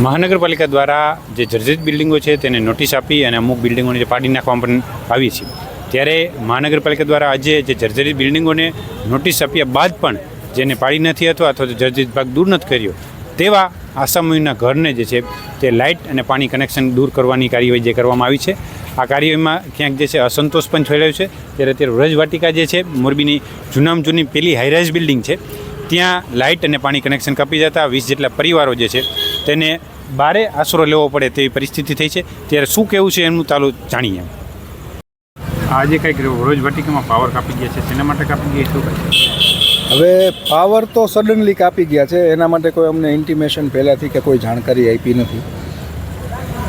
મહાનગરપાલિકા દ્વારા જે જર્જરિત બિલ્ડિંગો છે તેને નોટિસ આપી અને અમુક બિલ્ડિંગોને જે પાડી નાખવામાં પણ આવી છે. ત્યારે મહાનગરપાલિકા દ્વારા આજે જે જર્જરિત બિલ્ડિંગોને નોટિસ આપ્યા બાદ પણ જેને પાડી નથી અથવા અથવા તો જર્જરિત ભાગ દૂર નથી કર્યો, તેવા આસામીના ઘરને જે છે તે લાઇટ અને પાણી કનેક્શન દૂર કરવાની કાર્યવાહી જે કરવામાં આવી છે. આ કાર્યવાહીમાં ક્યાંક જે છે અસંતોષ પણ ફેલાયો છે. ત્યારે અત્યારે વ્રજવાટિકા જે છે મોરબીની જૂનામાં જૂની પેલી હાઈરાઇઝ બિલ્ડિંગ છે. ત્યાં લાઇટ અને પાણી કનેક્શન કાપી જતા વીસ જેટલા પરિવારો જે છે તેને બારે આશરો લેવો પડે તેવી પરિસ્થિતિ થઈ છે. ત્યારે શું કહેવું છે એમનું ચાલુ જાણીએ આજે કંઈક રોજ વાટિકામાં પાવર કાપી ગયા છે. તેના માટે કાપી ગયા શું હવે પાવર તો સડનલી કાપી ગયા છે. એના માટે કોઈ અમને ઇન્ટિમેશન પહેલાંથી કે કોઈ જાણકારી આપી નથી.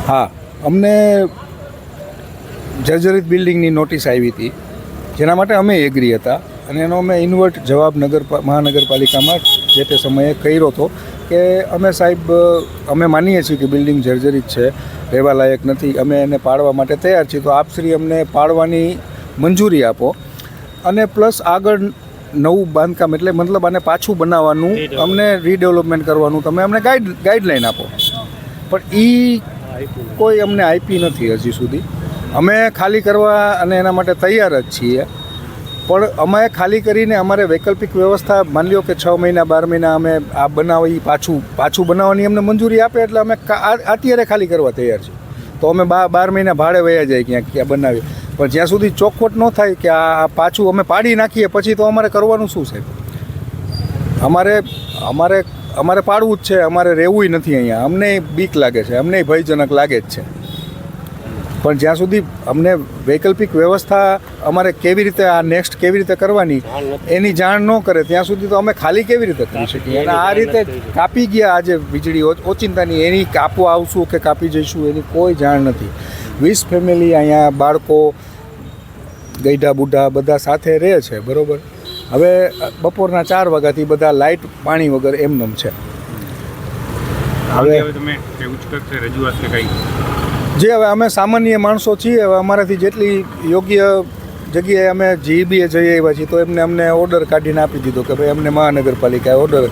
હા અમને જર્જરિત બિલ્ડિંગની નોટિસ આવી હતી. જેના માટે અમે એગ્રી હતા. અને એનો અમે ઇન્વર્ટ જવાબ નગર મહાનગરપાલિકામાં જે તે સમયે કર્યો હતો કે અમે સાહેબ અમે માનીએ છીએ કે બિલ્ડિંગ જર્જરિત છે રહેવા લાયક નથી અમે એને પાડવા માટે તૈયાર છીએ. તો આપશ્રી અમને પાડવાની મંજૂરી આપો. અને પ્લસ આગળ નવું બાંધકામ એટલે મતલબ આને પાછું બનાવવાનું અમને રીડેવલપમેન્ટ કરવાનું તમે અમને ગાઈડ ગાઈડલાઈન આપો. પણ એ કોઈ અમને આપી નથી હજી સુધી. અમે ખાલી કરવા અને એના માટે તૈયાર જ છીએ. પણ અમે ખાલી કરીને અમારે વૈકલ્પિક વ્યવસ્થા માની લો કે છ મહિના, બાર મહિના અમે આ બનાવી પાછું પાછું બનાવવાની અમને મંજૂરી આપે એટલે અમે અત્યારે ખાલી કરવા તૈયાર છીએ. તો અમે બા બાર મહિના ભાડે વયા જાય ક્યાંક, ક્યાં બનાવીએ. પણ જ્યાં સુધી ચોખવટ ન થાય કે આ પાછું અમે પાડી નાખીએ, પછી તો અમારે કરવાનું શું છે? અમારે અમારે અમારે પાડવું જ છે, અમારે રહેવું નથી અહીંયા. અમને બીક લાગે છે, અમને ભયજનક લાગે જ છે. પણ જ્યાં સુધી અમને વૈકલ્પિક વ્યવસ્થા અમારે કેવી રીતે આ નેક્સ્ટ કેવી રીતે કરવાની એની જાણ ન કરે ત્યાં સુધી તો અમે ખાલી કેવી રીતે કરી શકીએ? અને આ રીતે કાપી ગયા આજે વીજળી ઓચિંતાની એની કાપવા આવશું કે કાપી જઈશું એની કોઈ જાણ નથી. વીસ ફેમિલી અહીંયા બાળકો ગઈઢા બુઢા બધા સાથે રહે છે બરોબર? હવે બપોરના ચાર વાગ્યાથી બધા લાઇટ પાણી વગર એમનેમ છે. હવે તમે રજૂઆત કે કંઈ જે હવે અમે સામાન્ય માણસો છીએ, હવે અમારાથી જેટલી યોગ્ય જગ્યાએ અમે જીબીએ જઈ આવ્યા છીએ, તો એમને અમને ઓર્ડર કાઢીને આપી દીધો કે ભાઈ અમને મહાનગરપાલિકાએ ઓર્ડર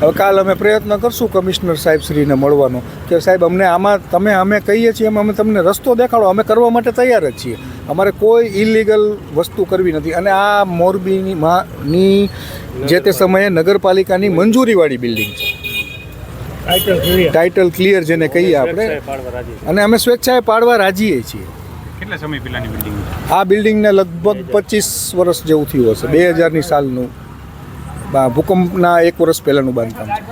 હવે કાલ અમે પ્રયત્ન કરશું કમિશનર સાહેબ શ્રીને મળવાનો કે સાહેબ, અમને આમાં તમે અમે કહીએ છીએ એમ અમે તમને રસ્તો દેખાડો, અમે કરવા માટે તૈયાર જ છીએ. અમારે કોઈ ઇલીગલ વસ્તુ કરવી નથી. અને આ મોરબીની જે તે સમયે નગરપાલિકાની મંજૂરીવાળી બિલ્ડિંગ છે. ટાઇટલ ક્લિયર જેને કહીએ આપણે. અને અમે સ્વેચ્છાએ પાડવા રાજીએ છીએ. કેટલા સમય પહેલાની બિલ્ડિંગ આ બિલ્ડિંગને લગભગ પચીસ વર્ષ જેવું થયું હશે. બે હજારની સાલનું. ભૂકંપના એક વર્ષ પહેલાંનું બાંધકામ છે.